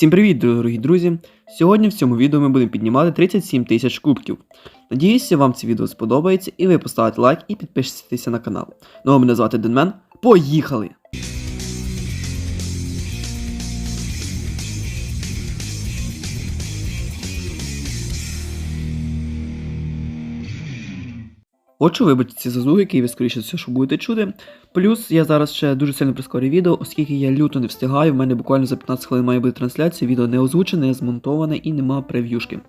Всім привіт, дорогі друзі! Сьогодні в цьому відео ми будемо піднімати 37 тисяч кубків. Надіюся, вам це відео сподобається і ви поставите лайк і підпишетеся на канал. Ну а мене звати Денмен. Поїхали! Хочу вибачити ці за звук, який ви скоріше все, що будете чути. Плюс я зараз ще дуже сильно прискорюю відео, оскільки я люто не встигаю. В мене буквально за 15 хвилин має бути трансляція, відео не озвучене, не змонтоване і нема прев'юшки.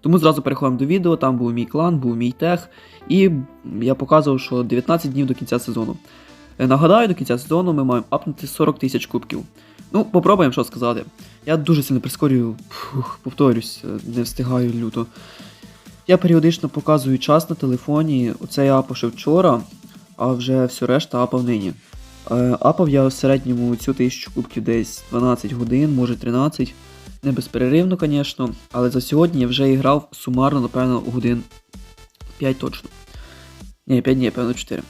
Тому зразу переходимо до відео, там був мій клан, був мій тех, і я показував, що 19 днів до кінця сезону. Е, Нагадаю, до кінця сезону ми маємо апнути 40 тисяч кубків. Ну, попробуємо що сказати. Я дуже сильно прискорюю, повторюсь, е, не встигаю люто. Я періодично показую час на телефоні. Оце я апав ще вчора, а вже все решта апав нині. Е, апав я в середньому цю тисячу кубків десь 12 годин, може 13. Не безперервно, звісно, але за сьогодні я вже грав сумарно, напевно, годин 5 точно. Ні, 5 ні, певно 4.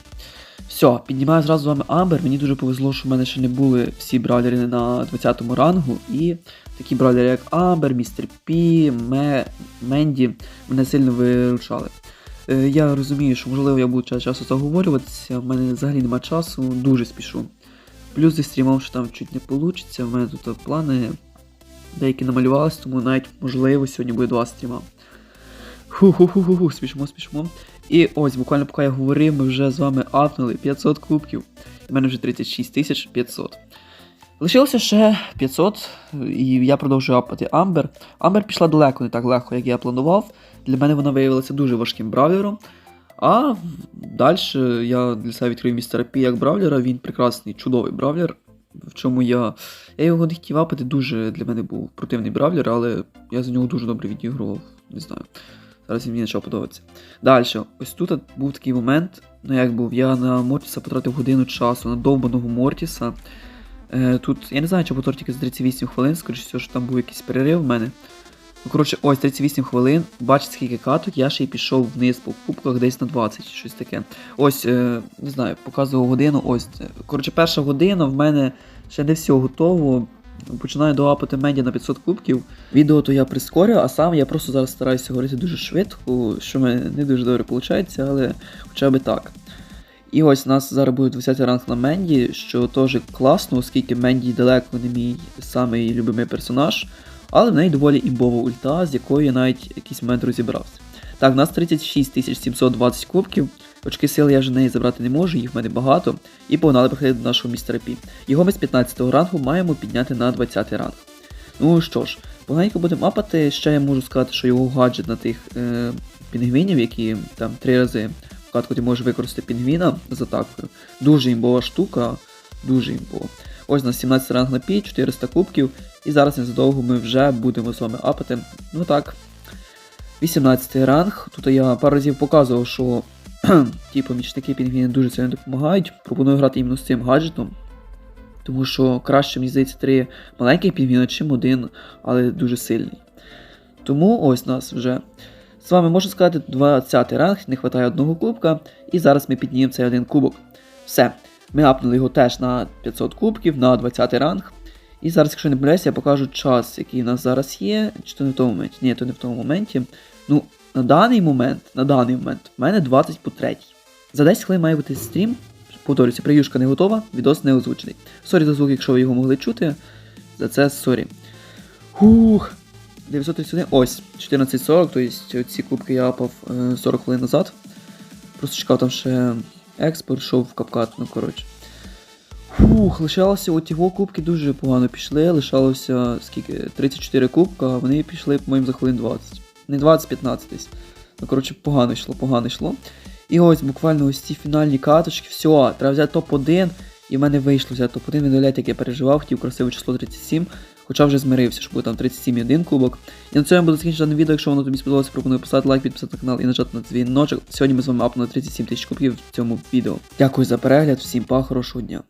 Все, піднімаю зразу з вами Амбер. Мені дуже повезло, що в мене ще не були всі бравлери на 20 рангу. І такі бравлери, як Амбер, Містер Пі, Ме, Менді, мене сильно виручали. Е, я розумію, що можливо я буду час часу заговорюватися, в мене взагалі нема часу, дуже спішу. Плюс зі стрімом, що там чуть не вийде, в мене тут плани деякі намалювалися, тому навіть можливо сьогодні буде два стріма. Ху-ху-ху-ху, спішимо, спішимо. І ось, буквально поки я говорив, ми вже з вами апнули 500 кубків. У мене вже 36 500. Лишилося ще 500, і я продовжую апати Амбер. Амбер пішла далеко, не так легко, як я планував. Для мене вона виявилася дуже важким бравлером. А далі я для себе відкрив містера Пі як бравлера, він прекрасний, чудовий бравлер. В чому я. Я його не хотів апати, дуже для мене був противний бравлер, але я за нього дуже добре відігрував, не знаю. Зараз він мені почав подобатися. Далі, ось тут був такий момент, ну як був, я на Мортіса потратив годину часу на довбаного Мортіса. Е, Тут, я не знаю, чи потор тільки за 38 хвилин, скоріше всього, що там був якийсь перерив в мене. Ну, коротше, ось 38 хвилин, бачите, скільки каток, я ще й пішов вниз по кубках десь на 20, щось таке. Ось, е, не знаю, показував годину, ось. е, Коротше, перша година в мене ще не все готово. Починаю доапати меді на 500 кубків. Відео то я прискорю, а сам я просто зараз стараюся говорити дуже швидко, що мене не дуже добре виходить, але хоча б так. І ось у нас зараз буде 20 ранг на Менді, що теж класно, оскільки Менді далеко не мій самий любимий персонаж, але в неї доволі імбова ульта, з якою я навіть якийсь момент розібрався. Так, у нас 36 720 кубків. Очки сили я вже неї забрати не можу, їх в мене багато. І погнали приходити до нашого містера Пі. Його ми з 15 ранку маємо підняти на 20 ранг. Ну що ж, поганенько будемо апати. Ще я можу сказати, що його гаджет на тих е, пінгвінів, які там три рази в катку ти можеш використати пінгвіна з атакою. Дуже імбова штука, дуже імбова. Ось у нас 17 ранг на пі, 400 кубків. І зараз незадовго ми вже будемо з вами апати. Ну так. 18 ранг. Тут я пару разів показував, що ті помічники пінгвіни дуже сильно допомагають. Пропоную грати іменно з цим гаджетом. Тому що краще, мені здається, три маленьких пінгвіна, чим один, але дуже сильний. Тому ось нас вже. З вами можу сказати 20 ранг, не вистачає одного кубка, і зараз ми піднімемо цей один кубок. Все. Ми апнули його теж на 500 кубків, на 20 ранг. І зараз, якщо не помиляюся, я покажу час, який у нас зараз є. Чи то не в тому моменті? Ні, то не в тому моменті. Ну, на даний момент, на даний момент, в мене 20 по 3. За 10 хвилин має бути стрім. Повторюся, прев'юшка не готова, відос не озвучений. Сорі за звук, якщо ви його могли чути. За це сорі. Хух. 931, ось, 14.40, тобто ці кубки я апав е, 40 хвилин назад. Просто чекав там ще експорт, йшов в капкат, ну коротше. Фух, лишалося от його кубки дуже погано пішли. Лишалося скільки? 34 кубка, а вони пішли, по-моєму, за хвилин 20. Не 20-15 десь. Ну, коротше, погано йшло, погано йшло. І ось буквально ось ці фінальні каточки, все, треба взяти топ-1. І в мене вийшло взяти топ-1 віддаляти, як я переживав, хотів красиве число 37. Хоча вже змирився, що буде там 37-1 кубок. І на цьому я буду закінчити дане відео. Якщо воно тобі сподобалося, пропоную поставити лайк, підписати на канал і нажати на дзвіночок. Сьогодні ми з вами апнули 37 тисяч кубків в цьому відео. Дякую за перегляд, всім па, хорошого дня.